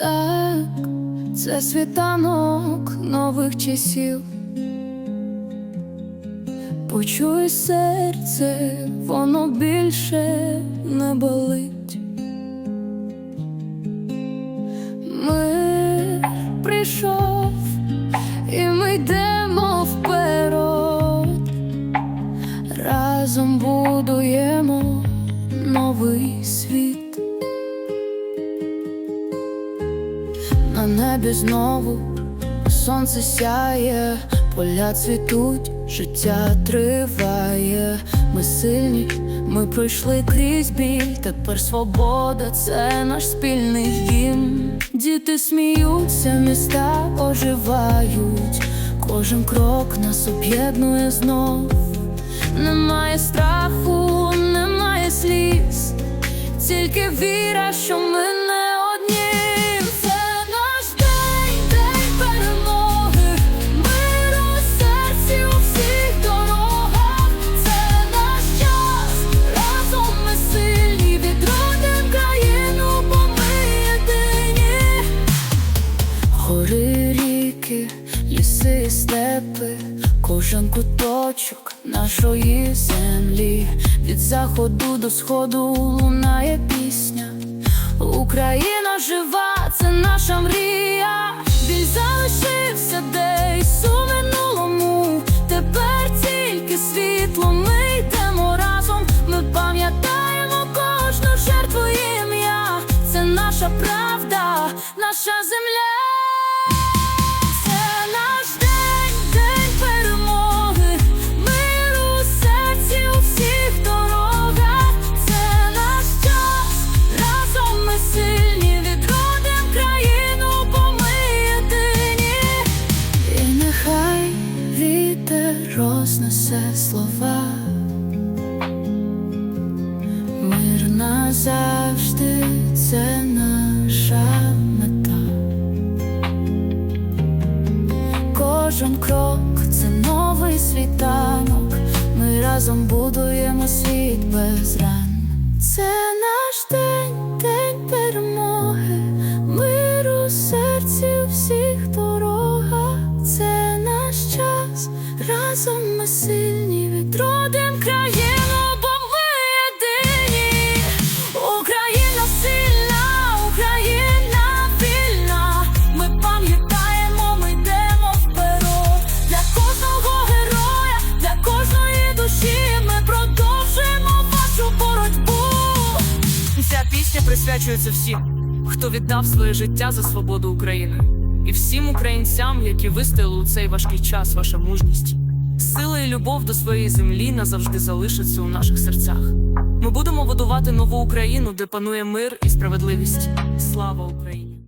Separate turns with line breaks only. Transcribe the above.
Так, це світанок нових часів. Почуй серце, воно більше не болить. Мир прийшов, і ми йдемо вперед. Разом будуємо новий світ. На небі знову сонце сяє, поля цвітуть, життя триває. Ми сильні, ми пройшли крізь біль. Тепер свобода це наш спільний дім. Діти сміються, міста оживають. Кожен крок нас об'єднує знов. Немає страху, немає сліз, тільки віра, що ми степи, кожен куточок нашої землі, від заходу до сходу лунає пісня. Україна жива, це наша мрія. Біль залишився десь у минулому. Тепер тільки світло. Ми йдемо разом. Ми пам'ятаємо кожну жертву ім'я. Це наша правда, наша земля. Назавжди це наша мета. Кожен крок це новий світанок. Ми разом будуємо світ без ран. Це наш день, день перемоги. Мир у серці всіх дорогах. Це наш час. Разом ми сильні
Ця пісня присвячується всім, хто віддав своє життя за свободу України, і всім українцям, які вистояли у цей важкий час, ваша мужність. Сила і любов до своєї землі назавжди залишаться у наших серцях. Ми будемо будувати нову Україну, де панує мир і справедливість. Слава Україні!